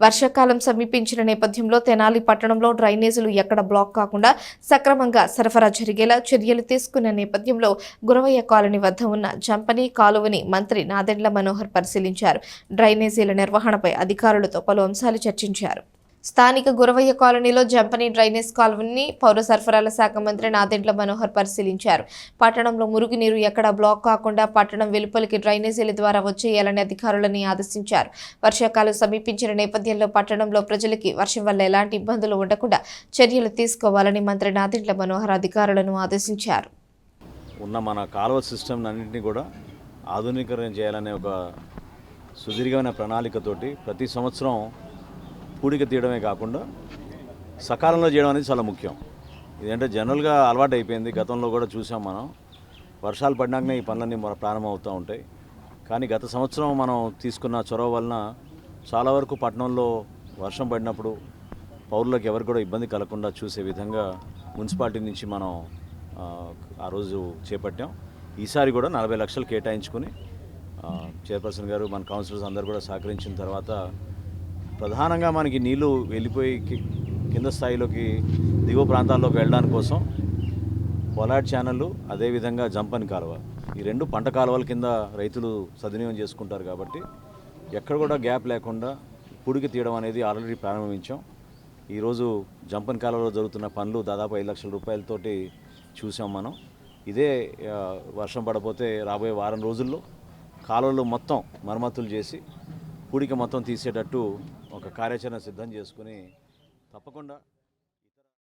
వర్షాకాలం సమీపించిన నేపథ్యంలో తెనాలి పట్టణంలో డ్రైనేజీలు ఎక్కడ బ్లాక్ కాకుండా సక్రమంగా సరఫరా జరిగేలా చర్యలు తీసుకున్న నేపథ్యంలో గురవయ్య కాలనీ వద్ద ఉన్న జంపని కాలువని మంత్రి నాదెండ్ల మనోహర్ పరిశీలించారు. డ్రైనేజీల నిర్వహణపై అధికారులతో పలు అంశాలు చర్చించారు. స్థానిక గురవయ్య కాలనీలో జంపని డ్రైనేజ్ కాలువని పౌర సరఫరాల శాఖ మంత్రి నాదెండ్ల మనోహర్ పరిశీలించారు. పట్టణంలో మురుగునీరు ఎక్కడా బ్లాక్ కాకుండా పట్టణం వెలుపలికి డ్రైనేజీల ద్వారా వచ్చేయాలని అధికారులని ఆదేశించారు. వర్షాకాలం సమీపించిన నేపథ్యంలో పట్టణంలో ప్రజలకి వర్షం వల్ల ఎలాంటి ఇబ్బందులు ఉండకుండా చర్యలు తీసుకోవాలని మంత్రి నాదెండ్ల మనోహర్ అధికారులను ఆదేశించారు. ఉన్న మన కాలువ సిస్టమ్ అన్నింటినీ కూడా ఆధునీకరణ చేయాలనే ఒక సుదీర్ఘమైన ప్రణాళికతోటి ప్రతి సంవత్సరం పూడిక తీయడమే కాకుండా సకాలంలో చేయడం అనేది చాలా ముఖ్యం. ఇదంటే జనరల్గా అలవాటు అయిపోయింది గతంలో కూడా చూసాం మనం. వర్షాలు పడినాకనే ఈ పనులన్నీ మన ప్రారంభమవుతూ ఉంటాయి. కానీ గత సంవత్సరం మనం తీసుకున్న చొరవ వలన చాలా వరకు పట్టణంలో వర్షం పడినప్పుడు పౌరులకు ఎవరు కూడా ఇబ్బంది కలగకుండా చూసే విధంగా మున్సిపాలిటీ నుంచి మనం ఆ, రోజు చేపట్టాం. ఈసారి కూడా నలభై లక్షలు కేటాయించుకుని చైర్పర్సన్ గారు మన కౌన్సిలర్స్ అందరూ కూడా సహకరించిన తర్వాత ప్రధానంగా మనకి నీళ్ళు వెళ్ళిపోయి కింద స్థాయిలోకి దిగువ ప్రాంతాల్లోకి వెళ్ళడానికి కోసం పొలాడ్ ఛానళ్ళు అదేవిధంగా జంపని కాలువ. ఈ రెండు పంట కాలువల కింద రైతులు సద్వినియోగం చేసుకుంటారు కాబట్టి ఎక్కడ కూడా గ్యాప్ లేకుండా పుడికి తీయడం అనేది ఆల్రెడీ ప్రారంభించాం. ఈరోజు జంపన్ కాలువలో జరుగుతున్న పనులు దాదాపు ఐదు లక్షల రూపాయలతోటి చూసాం మనం. ఇదే వర్షం పడపోతే రాబోయే వారం రోజుల్లో కాలువలు మొత్తం మరమ్మతులు చేసి పూడిక మొత్తం తీసేటట్టు ఒక కార్యాచరణ సిద్ధం చేసుకుని తప్పకుండా